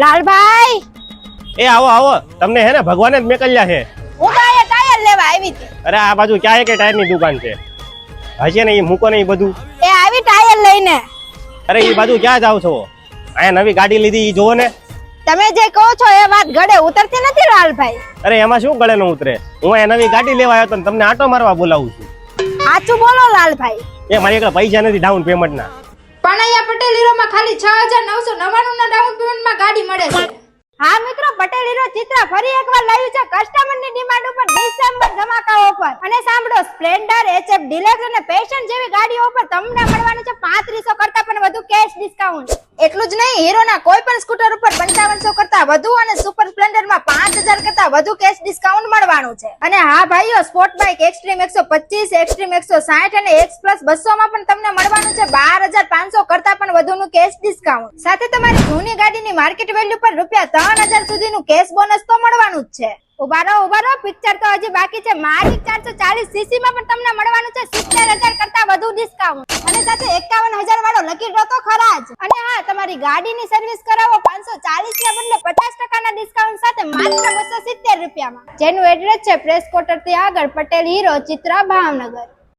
લાલભાઈ! એ આવો આવો. તમને હે ને ભગવાને જ મેકલ્યા છે. હું કાય ટાયર લેવા આવી હતી. અરે આ બાજુ ક્યાં છે ટાયરની દુકાન છે? હશે ને એ મૂકો ને એ બધું. એ આવી ટાયર લઈને. અરે એ બાજુ ક્યાં જાવ છો? અહીંયા નવી ગાડી લીધી એ જોવો ને. તમે જે કહો છો એ વાત ગળે ઉતરતી નથી લાલભાઈ. અરે એમાં શું ગળે નો ઉતરે? હું અહીંયા નવી ગાડી લેવા આવ્યો તો તમને આટો મારવા બોલાવું છું. સાચું બોલો લાલભાઈ. એ મારી આગળ પૈસા નથી ડાઉન પેમેન્ટ ના. પણ અહીંયા પટેલ હીરોમાં ખાલી છ હજાર નવસો નવ્વાણું ના ડાઉન ગાડી મળે છે. હા મિત્રો પટેલ હીરો ચિત્ર ફરી એકવાર લાવ્યું છે કસ્ટમરની ડિમાન્ડ ઉપર ડિસેમ્બર ધમાકા ઓફર અને સાંભળો સ્પ્લેન્ડર એચએફ ડિલક્સ અને પેશન જેવી ગાડીઓ ઉપર તમને મળવાનું છે પાંત્રીસો કરતા પણ વધુ કેશ ડિસ્કાઉન્ટ એટલું જ નહીં, હીરોના કોઈ પણ સ્કૂટર ઉપર પંચાવનસો કરતા વધુ અને સુપર સ્પ્લેન્ડરમાં પાંચ હજાર કરતા વધુ કેશ ડિસ્કાઉન્ટ મળવાનું છે. અને હા ભાઈઓ સ્પોર્ટ બાઇક એક્સ્ટ્રીમ એકસો પચીસ એક્સ્ટ્રીમ એકસો સાઠ અને એક્સ પ્લસ બસો માં પણ તમને મળવાનું છે બાર હજાર પાંચસો કરતા પણ વધુનું કેશ ડિસ્કાઉન્ટ સાથે તમારી જૂની ગાડીની માર્કેટ વેલ્યુ પર રૂપિયા ત્રણ હજાર સુધીનું કેશ બોનસ તો મળવાનું જ છે. ઊભા ઉભારો ઊભા રહો પિક્ચર તો હજી બાકી છે. મારી ચારસો ચાલીસ સીસી માં પણ તમને મળવાનું છે. સિત્તેર હજાર વધુ ડિસ્કાઉન્ટ અને સાથે એકાવન હજાર વાળો લકી ડ્રો તો ખરા જ. અને હા, તમારી ગાડીની સર્વિસ કરાવો પાંચસો ચાલીસ ના બદલે પચાસ ટકાના ડિસ્કાઉન્ટ સાથે માત્ર બસો સિત્તેર રૂપિયામાં. જેનું એડ્રેસ છે પ્રેસ ક્વાર્ટરથી આગળ પટેલ હીરો, ચિત્રા, ભાવનગર.